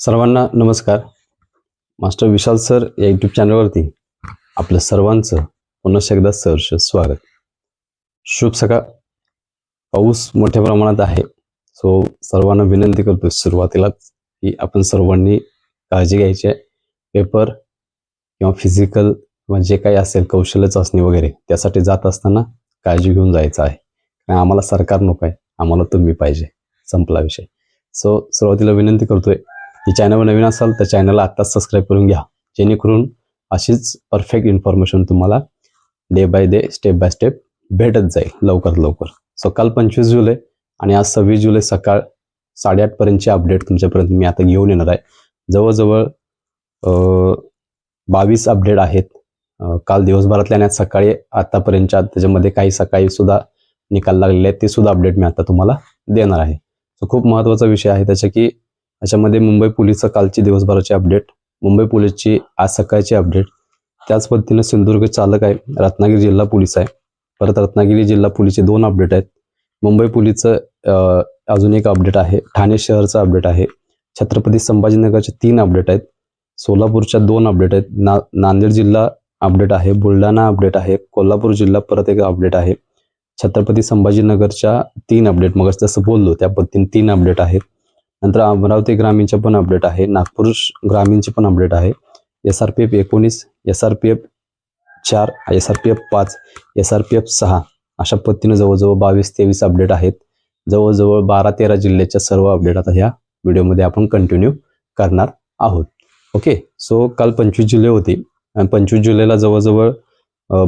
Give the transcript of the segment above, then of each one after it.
सर्वांना नमस्कार. Master Vishal sir या यूट्यूब चॅनलवरती आपलं सर्वांचं पुन्हा एकदा सहर्ष स्वागत. शुभ सकाळ. पाऊस मोठ्या प्रमाणात आहे. सो सर्वांना विनंती करतो सुरुवातीलाच की आपण सर्वांनी काळजी घ्यायची आहे. पेपर किंवा फिजिकल किंवा जे काही असेल कौशल्य चाचणी वगैरे त्यासाठी जात असताना काळजी घेऊन जायचं आहे. कारण आम्हाला सरकार नको आहे. आम्हाला तुम्ही पाहिजे. संपला विषय. सो सुरुवातीला विनंती करतोय हे चॅनल नवीन असाल तर चॅनलला आत्ताच सबस्क्राईब करून घ्या. जेणेकरून अशीच परफेक्ट इन्फॉर्मेशन तुम्हाला day by day step by step भेटत जाईल लवकर लवकर. सो काल पंचवीस जुलै आणि आज सव्वीस जुलै सकाळ साडेआठपर्यंतची अपडेट तुमच्यापर्यंत मी आता घेऊन येणार आहे. जवळजवळ बावीस अपडेट आहेत. काल दिवसभरातल्या आणि आज सकाळी आतापर्यंतच्या त्याच्यामध्ये काही सकाळी सुद्धा निकाल लागलेले आहेत ते सुद्धा अपडेट मी आता तुम्हाला देणार आहे. सो खूप महत्त्वाचा विषय आहे त्याच्या की याच्यामध्ये मुंबई पोलीसचं कालची दिवसभराची अपडेट मुंबई पोलीसची आज सकाळची अपडेट त्याच पद्धतीनं सिंधुदुर्ग चालक आहे रत्नागिरी जिल्हा पोलीस आहे. परत रत्नागिरी जिल्हा पोलीसचे दोन अपडेट आहेत. मुंबई पोलीसचं अजून एक अपडेट आहे. ठाणे शहरचं अपडेट आहे. छत्रपती संभाजीनगरचे तीन अपडेट आहेत. सोलापूरच्या दोन अपडेट आहेत. ना नांदेड जिल्हा अपडेट आहे. बुलढाणा अपडेट आहे. कोल्हापूर जिल्हा परत एक अपडेट आहे. छत्रपती संभाजीनगरच्या तीन अपडेट मग जसं बोललो त्या पद्धतीने तीन अपडेट आहेत. नंतर अमरावती ग्रामीणचे पण अपडेट आहे. नागपूर ग्रामीणचे पण अपडेट आहे. एस आर पी एफ एकोणीस एस आर पी एफ चार एस आर पी एफ पाच एस आर पी एफ सहा अशा पद्धतीने जवळजवळ बावीस तेवीस अपडेट आहेत. जवळजवळ बारा तेरा जिल्ह्याच्या सर्व अपडेट आता ह्या व्हिडिओमध्ये आपण कंटिन्यू करणार आहोत. ओके सो काल पंचवीस जुलै होती. आणि पंचवीस जुलैला जवळजवळ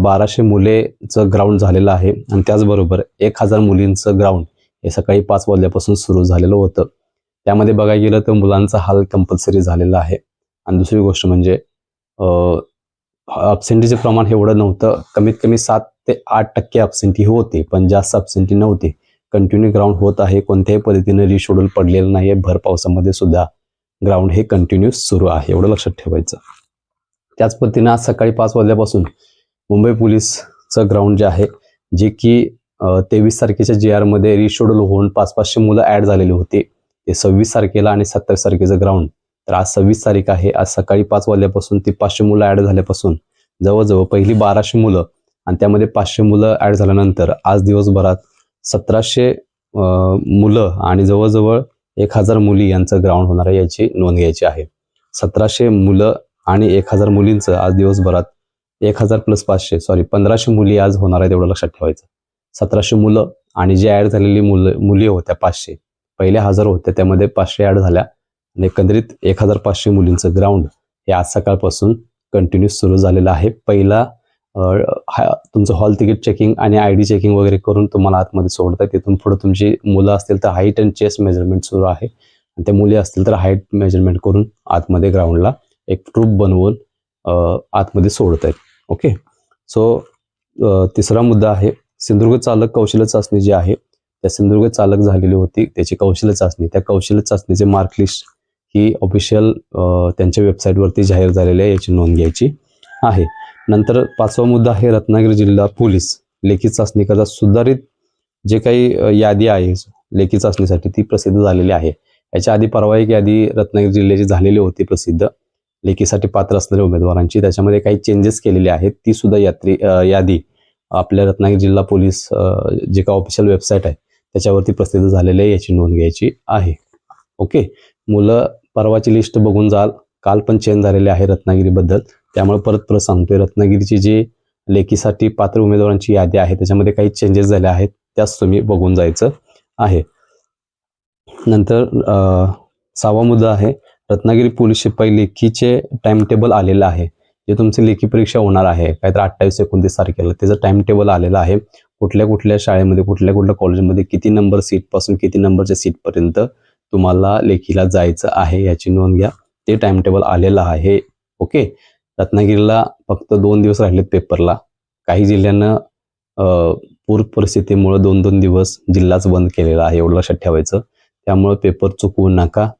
बाराशे मुलेचं ग्राउंड झालेलं आहे. आणि त्याचबरोबर एक हजार मुलींचं ग्राउंड हे सकाळी पाच वाजल्यापासून सुरू झालेलं होतं. त्यामध्ये बघायला गेलं तर मुलांचा हाल कंपल्सरी झालेला आहे. आणि दुसरी गोष्ट म्हणजे अब्सेंटीचे प्रमाण हे एवढं नव्हतं. कमीत कमी सात ते आठ टक्के अपसेंटी होते पण जास्त अब्सेंटी नव्हती. कंटिन्यू ग्राउंड होत आहे. कोणत्याही पद्धतीने रिशेड्यूल पडलेलं नाही आहे भर पावसामध्ये सुद्धा ग्राउंड हे कंटिन्यू सुरू आहे. एवढं लक्षात ठेवायचं. त्याच पद्धतीने आज सकाळी पाच वाजल्यापासून मुंबई पोलीसचं ग्राउंड जे आहे जे की तेवीस तारखेच्या जे आरमध्ये रिशेड्यूल होऊन पाच पाचशे मुलं ॲड झालेली होती. ते सव्वीस तारखेला आणि सत्तावीस तारखेचं ग्राउंड तर आज सव्वीस तारीख आहे. आज सकाळी पाच वाजल्यापासून ती पाचशे मुलं ॲड झाल्यापासून जवळजवळ पहिली बाराशे मुलं आणि त्यामध्ये पाचशे मुलं ॲड झाल्यानंतर आज दिवसभरात सतराशे मुलं आणि जवळजवळ एक हजार मुली यांचं ग्राउंड होणार आहे याची नोंद घ्यायची आहे. सतराशे मुलं आणि एक हजार मुलींचं आज दिवसभरात एक हजार प्लस पाचशे सॉरी पंधराशे मुली आज होणार आहेत एवढं लक्षात ठेवायचं. सतराशे मुलं आणि जे ॲड झालेली मुलं मुली होत्या पाचशे. पहिल्या हजार होत्या त्यामध्ये पाचशे ॲड झाल्या. आणि एकंदरीत एक हजार पाचशे मुलींचं ग्राउंड हे आज सकाळपासून कंटिन्यू सुरू झालेलं आहे. पहिला हा- तुमचं हॉल तिकीट चेकिंग आणि आय डी चेकिंग वगैरे करून तुम्हाला आतमध्ये सोडतात. तिथून पुढे तुमची मुलं असतील तर हाईट अँड चेस्ट मेजरमेंट सुरू आहे. आणि त्या मुली असतील तर हाईट मेजरमेंट करून आतमध्ये ग्राउंडला एक ट्रूप बनवून आतमध्ये सोडत आहेत. ओके सो तिसरा मुद्दा आहे सिंधुदुर्ग चालक कौशल्य चाचणी जी आहे त्या सिंधुदुर्ग चालक झालेली होती. त्याची कौशल्य चाचणी. त्या कौशल्य चाचणीचे मार्क लिस्ट ही ऑफिशियल त्यांच्या वेबसाईटवरती जाहीर झालेली आहे. याची नोंद घ्यायची आहे. नंतर पाचवा मुद्दा आहे रत्नागिरी जिल्हा पोलीस. लेखी चाचणीकरता सुधारित जे काही यादी आहे लेखी चाचणीसाठी ती प्रसिद्ध झालेली आहे. याच्या आधी परवा एक यादी रत्नागिरी जिल्ह्याची झालेली होती प्रसिद्ध. लेखीसाठी पात्र असणाऱ्या उमेदवारांची. त्याच्यामध्ये काही चेंजेस केलेले आहेत. ती सुद्धा यात्री यादी आपल्या रत्नागिरी जिल्हा पोलीस जे का ऑफिशियल वेबसाईट आहे त्याच्यावरती प्रसिद्ध झालेले आहे याची नोंद घ्यायची आहे. ओके मुलं परवाची लिस्ट बघून जाल. काल पण चेंज झालेले आहे रत्नागिरीबद्दल. त्यामुळे परत परत सांगतोय रत्नागिरीची जी लेखीसाठी पात्र उमेदवारांची यादी आहे त्याच्यामध्ये काही चेंजेस झाले आहेत त्याच तुम्ही बघून जायचं आहे. नंतर सहावा मुद्दा आहे रत्नागिरी पोलीस शिपाई लेखीचे टाइम टेबल आलेलं आहे. जे तुमची लेखी परीक्षा होणार आहे काहीतरी अठ्ठावीस एकोणतीस तारखेला त्याचं टाइम टेबल आलेलं आहे. कुठल्या कुठल्या शाळेमध्ये कुठल्या कुठल्या कॉलेजमध्ये किती नंबर सीटपासून किती नंबरच्या सीटपर्यंत तुम्हाला लेखीला जायचं आहे याची नोंद घ्या. ते टाइम टेबल आलेलं आहे. ओके रत्नागिरीला फक्त दोन दिवस राहिलेत पेपरला काही जिल्ह्यांना पूर परिस्थितीमुळे दोन दोन दिवस जिल्हाच बंद केलेला आहे एवढं लक्षात ठेवायचं. त्यामुळे पेपर चुकवू नका.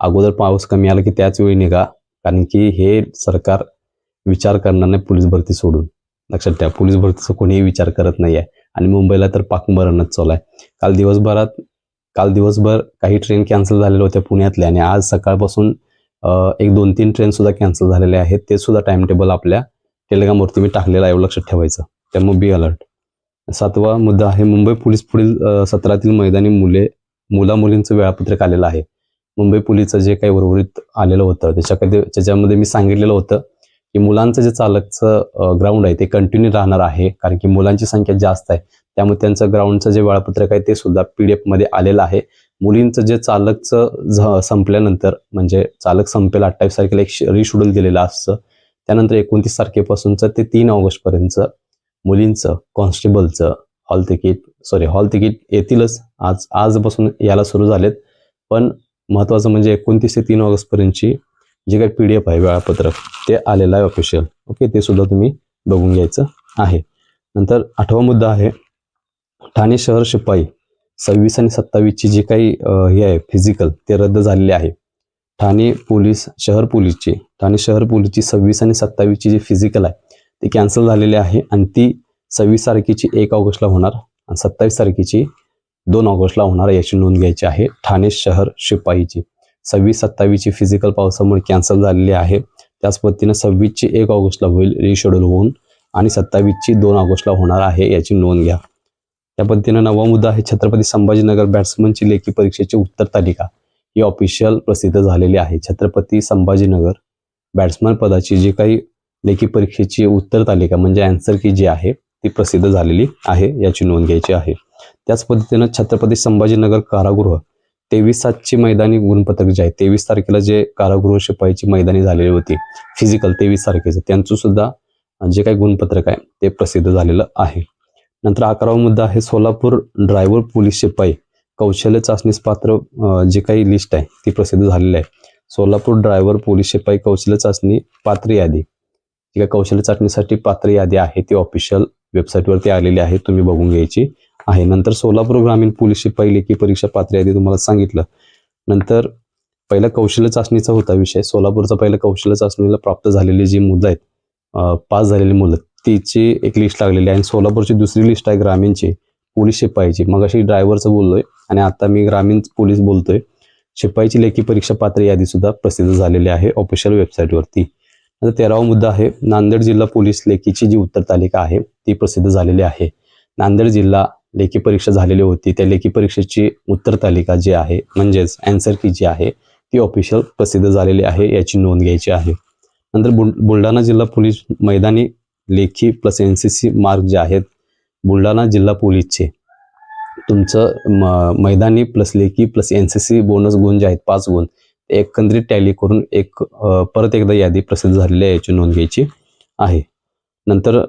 अगोदर पाऊस कमी आला की त्याच वेळी निघा. कारण की हे सरकार विचार करणार नाही पोलीस भरती सोडून. लक्षात ठेवा पोलीस भरतीचा कोणीही विचार करत नाही आहे आणि मुंबईला तर पाकमरणच चालू आहे. काल दिवसभरात काल दिवसभर काही ट्रेन कॅन्सल झालेल्या होत्या पुण्यातल्या आणि आज सकाळपासून एक दोन तीन ट्रेन सुद्धा कॅन्सल झालेल्या आहेत. ते सुद्धा टाइम टेबल आपल्या टेलिग्रामवरती मी टाकलेलं आहे लक्षात ठेवायचं. त्यामुळे बी अलर्ट सातवा मुद्दा आहे मुंबई पोलीस पुढील सत्रातील मैदानी मुले मुला मुलींचं वेळापत्रक आलेलं आहे. मुंबई पोलीसचं जे काही उर्वरित आलेलं होतं त्याच्याकडे त्याच्यामध्ये मी सांगितलेलं होतं की मुलांचं जे चालकचं ग्राउंड आहे ते कंटिन्यू राहणार आहे. कारण की मुलांची संख्या जास्त आहे. त्यामुळे त्यांचं ग्राउंडचं जे वेळापत्रक आहे ते सुद्धा पी डी एफमध्ये आलेलं आहे. मुलींचं जे चालकचं झ संपल्यानंतर म्हणजे चालक संपेल अठ्ठावीस तारखेला एक रिशेड्यूल दिलेलं असतं. त्यानंतर एकोणतीस तारखेपासूनचं ते तीन ऑगस्टपर्यंतचं मुलींचं कॉन्स्टेबलचं hall ticket sorry hall ticket येतीलच. आज आजपासून याला सुरू झालेत. पण महत्त्वाचं म्हणजे एकोणतीस ते तीन ऑगस्टपर्यंतची जे काही पी डी एफ आहे वेळापत्रक ते आलेलं आहे ऑफिशियल ओके ते सुद्धा तुम्ही बघून घ्यायचं आहे. नंतर आठवा मुद्दा आहे ठाणे शहर शिपाई सव्वीस आणि सत्तावीसची जी काही हे आहे फिजिकल ते रद्द झालेले आहे. ठाणे पोलीस शहर पोलीसची ठाणे शहर पोलीसची सव्वीस आणि सत्तावीसची जी फिजिकल आहे ती कॅन्सल झालेली आहे आणि ती सव्वीस तारखेची एक ऑगस्टला होणार आणि सत्तावीस तारखेची दोन ऑगस्टला होणार याची नोंद घ्यायची आहे ठाणे शहर शिपाईची. सव्वीस सत्तावीसची फिजिकल पावसामुळे कॅन्सल झालेली आहे. त्याच पद्धतीनं सव्वीसची एक ऑगस्टला होईल रिशेड्यूल होऊन आणि सत्तावीसची दोन ऑगस्टला होणार आहे याची नोंद घ्या. त्या पद्धतीनं नवा मुद्दा आहे छत्रपती संभाजीनगर बॅट्समनची लेखी परीक्षेची उत्तर तालिका. ही ऑफिशियल प्रसिद्ध झालेली आहे. छत्रपती संभाजीनगर बॅट्समन पदाची जी काही लेखी परीक्षेची उत्तर तालिका म्हणजे अँसर की जी आहे ती प्रसिद्ध झालेली आहे याची नोंद घ्यायची आहे. त्याच पद्धतीनं छत्रपती संभाजीनगर कारागृह तेवीस सातची मैदानी गुणपत्रक जे आहे तेवीस तारखेला जे कारागृह शिपाईची मैदानी झालेली होती फिजिकल तेवीस तारखेचं त्यांचं सुद्धा जे काही गुणपत्रक आहे ते प्रसिद्ध झालेलं आहे. नंतर अकरावा मुद्दा आहे सोलापूर ड्रायव्हर पोलीस शिपाई कौशल्य चाचणीस पात्र जी जे काही लिस्ट आहे ती प्रसिद्ध झालेली आहे. सोलापूर ड्रायव्हर पोलीस शिपाई कौशल्य चाचणी पात्र यादी. जी काही कौशल्य चाचणीसाठी पात्र यादी आहे ती ऑफिशियल वेबसाईटवरती आलेली आहे तुम्ही बघून घ्यायची. आहे. नंतर सोलापूर ग्रामीण पोलीसची शिपाई लेखी परीक्षा पात्र यादी तुम्हाला सांगितलं. नंतर पहिला कौशल्य चाचणीचा होता विषय. सोलापूरचा पहिला कौशल्य चाचणीला प्राप्त झालेली जी मुलं आहेत पास झालेली मुलं तिची एक लिस्ट लागलेली आहे. आणि सोलापूरची दुसरी लिस्ट आहे ग्रामीणची पोलीस शिपाईची. मग अशी ड्रायव्हरचं बोललोय. आणि आता मी ग्रामीण पोलीस बोलतोय. शिपाईची लेखी परीक्षा पात्र यादी सुद्धा प्रसिद्ध झालेली आहे ऑफिशियल वेबसाईटवरती नंतर तेरावा मुद्दा आहे. नांदेड जिल्हा पोलीस लेखीची जी उत्तर तालिका आहे ती प्रसिद्ध झालेली आहे. नांदेड जिल्हा लेखी परीक्षा झालेली होती. त्या लेखी परीक्षेची उत्तर तालिका जी आहे म्हणजेच अँसर की जी आहे ती ऑफिशियल प्रसिद्ध झालेली आहे याची नोंद घ्यायची आहे. नंतर बुल बुलढाणा जिल्हा पोलीस मैदानी लेखी plus N C C mark जे आहेत बुलढाणा जिल्हा पोलीसचे. तुमचं म मैदानी प्लस लेखी plus N C C bonus गुण जे आहेत पाच गुण ते एकंदरीत टॅली करून एक परत एकदा यादी प्रसिद्ध झालेली आहे याची नोंद घ्यायची आहे. नंतर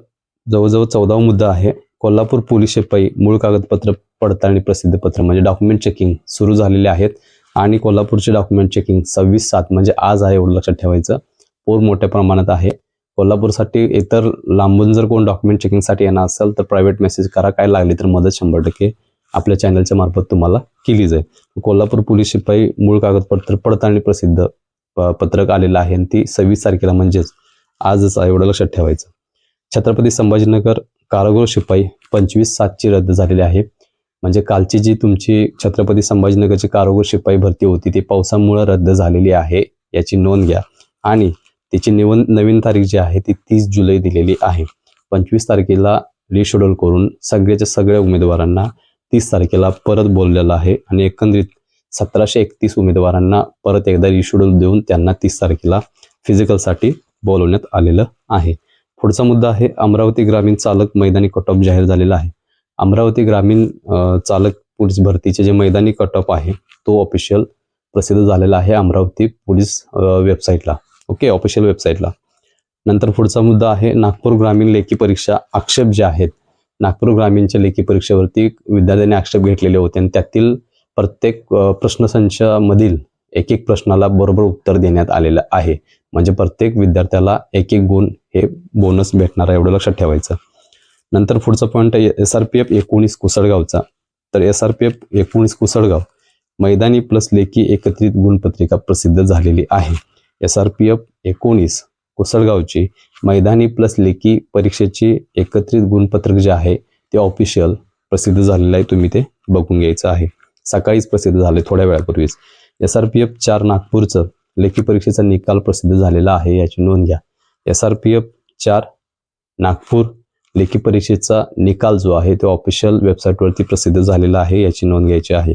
जवळजवळ चौदावा मुद्दा आहे कोल्हापूर पोलीस शिपाई मूळ कागदपत्र पडताळणी प्रसिद्ध पत्र म्हणजे डॉक्युमेंट चेकिंग सुरू झालेले आहेत. आणि कोल्हापूरचे डॉक्युमेंट चेकिंग सव्वीस सात म्हणजे आज आहे एवढं लक्षात ठेवायचं. पोर मोठ्या प्रमाणात आहे. कोल्हापूरसाठी इतर लांबून जर कोण डॉक्युमेंट चेकिंगसाठी येणार असेल तर प्रायव्हेट मेसेज करा. काय लागली तर मदत शंभर टक्के आपल्या चॅनलच्या मार्फत तुम्हाला केली जाईल. कोल्हापूर पोलीस शिपाई मूळ कागदपत्र पडताळणी प्रसिद्ध पत्रक आलेलं आहे. आणि ती सव्वीस तारखेला म्हणजेच आजच आहे एवढं लक्षात ठेवायचं. छत्रपती संभाजीनगर कारागृह शिपाई पंचवीस सातची रद्द झालेली आहे. म्हणजे कालची जी तुमची छत्रपती संभाजीनगरची कारागृह शिपाई भरती होती ती पावसामुळे रद्द झालेली आहे याची नोंद घ्या. आणि तिची निवन नवीन तारीख जी आहे ती तीस जुलै दिलेली आहे. पंचवीस तारखेला रिशेड्यूल करून सगळ्याच्या सगळ्या उमेदवारांना तीस तारखेला परत बोललेलं आहे आणि एकंदरीत सतराशे एकतीस उमेदवारांना परत एकदा रिशेड्यूल देऊन त्यांना तीस तारखेला फिजिकलसाठी बोलवण्यात आलेलं आहे. पुढचा मुद्दा आहे अमरावती ग्रामीण चालक मैदानी कट ऑफ जाहीर झालेला आहे. अमरावती ग्रामीण चालक पोलीस भरतीचे जे मैदानी कट ऑफ आहे तो ऑफिशियल प्रसिद्ध झालेला आहे अमरावती पोलीस वेबसाईटला ओके ऑफिशियल वेबसाईटला नंतर पुढचा मुद्दा आहे नागपूर ग्रामीण लेखी परीक्षा आक्षेप जे आहेत नागपूर ग्रामीणच्या लेखी परीक्षेवरती विद्यार्थ्यांनी आक्षेप घेतलेले होते आणि त्यातील प्रत्येक प्रश्नसंचामधील एक एक प्रश्नाला बरोबर उत्तर देण्यात आलेलं आहे. म्हणजे प्रत्येक विद्यार्थ्याला एक एक गुण हे बोनस भेटणार आहे एवढं लक्षात ठेवायचं. नंतर पुढचा पॉईंट आहे एस आर पी एफ एकोणीस कुसळगावचा. तर एस आर पी एफ एकोणीस कुसळगाव मैदानी प्लस लेखी एकत्रित गुणपत्रिका प्रसिद्ध झालेली आहे. एस आर पी एफ एकोणीस कुसळगावची मैदानी प्लस लेखी परीक्षेची एकत्रित गुणपत्रक जे आहे ते ऑफिशियल प्रसिद्ध झालेलं आहे तुम्ही ते बघून घ्यायचं आहे. सकाळीच प्रसिद्ध झाले थोड्या वेळापूर्वीच. एस आर पी एफ चार नागपूरचं लेखी परीक्षेचा निकाल प्रसिद्ध झालेला आहे याची नोंद घ्या. एस आर पी एफ चार नागपूर लेखी परीक्षेचा निकाल जो आहे तो ऑफिशियल वेबसाईटवरती प्रसिद्ध झालेला आहे याची नोंद घ्यायची आहे.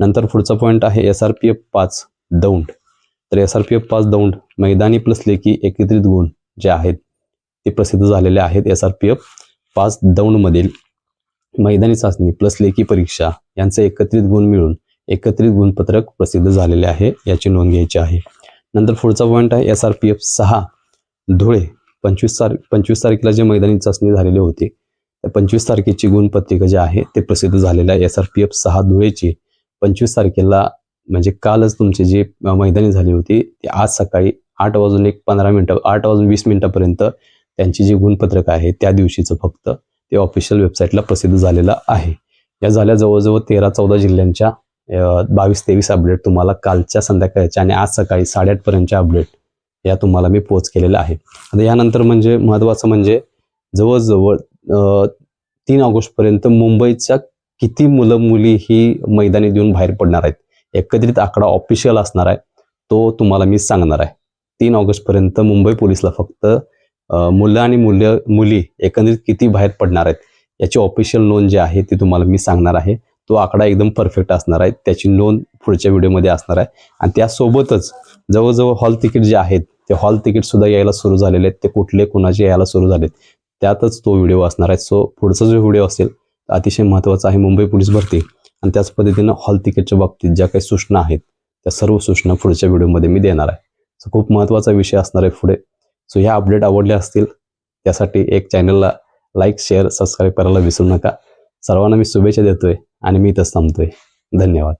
नंतर पुढचा पॉईंट आहे एस आर पी एफ पाच दौंड. तर एस आर पी एफ पाच दौंड मैदानी प्लस लेखी एकत्रित गुण जे आहेत ते प्रसिद्ध झालेले आहेत. एस आर पी एफ पाच दौंडमधील मैदानी चाचणी प्लस लेखी परीक्षा यांचे एकत्रित गुण मिळून एकत्रित गुणपत्रक प्रसिद्ध झालेले आहे याची नोंद घ्यायची आहे. नंतर पुढचा पॉईंट आहे एस आर पी एफ सहा धुळे. पंचवीस तार पंचवीस तारखेला जे मैदानी चाचणी झालेली होती त्या पंचवीस तारखेची गुणपत्रिका जी आहे ते प्रसिद्ध झालेलं आहे. एस आर पी एफ सहा धुळेची. पंचवीस तारखेला म्हणजे कालच तुमची जी मैदानी झाली होती ती आज सकाळी आठ वाजून एक पंधरा मिनटं आठ वाजून वीस मिनिटापर्यंत त्यांची जी गुणपत्रक आहे त्या दिवशीचं फक्त ते ऑफिशियल वेबसाईटला प्रसिद्ध झालेलं आहे. या झाल्या जवळजवळ तेरा चौदा जिल्ह्यांच्या बावीस तेवीस अपडेट तुम्हाला कालच्या संध्याकाळच्या आणि आज सकाळी साडेआठपर्यंतच्या अपडेट या तुम्हाला मी पोच केलेल्या आहे आता यानंतर म्हणजे महत्त्वाचं म्हणजे जवळजवळ तीन ऑगस्टपर्यंत मुंबईच्या किती मुलं मुली ही मैदानी देऊन बाहेर पडणार आहेत? एकत्रित आकडा ऑफिशियल असणार आहे. तो तुम्हाला मी सांगणार आहे. तीन ऑगस्टपर्यंत मुंबई पोलिसला फक्त मुलं आणि मुलं मुली एकंदरीत किती बाहेर पडणार आहेत याची ऑफिशियल नोंद जी आहे ती तुम्हाला मी सांगणार आहे. तो आकडा एकदम परफेक्ट असणार आहे. त्याची नोंद पुढच्या व्हिडिओमध्ये असणार आहे. आणि त्यासोबतच जवळजवळ हॉल तिकीट जे आहेत ते हॉल तिकीट सुद्धा यायला सुरू झालेले आहेत. ते कुठले कुणाचे यायला सुरू झालेत त्यातच तो व्हिडिओ असणार आहे. सो पुढचा जो व्हिडिओ असेल अतिशय महत्त्वाचा आहे. मुंबई पोलीस भरती. आणि त्याच पद्धतीनं हॉल तिकीटच्या बाबतीत ज्या काही सूचना आहेत त्या सर्व सूचना पुढच्या व्हिडिओमध्ये मी देणार आहे. सो खूप महत्त्वाचा विषय असणार आहे पुढे. सो ह्या अपडेट आवडल्या असतील त्यासाठी एक चॅनलला लाईक शेअर सबस्क्राईब करायला विसरू नका. सर्वांना मी शुभेच्छा देतोय. आणि मी इथंच थांबतोय. धन्यवाद.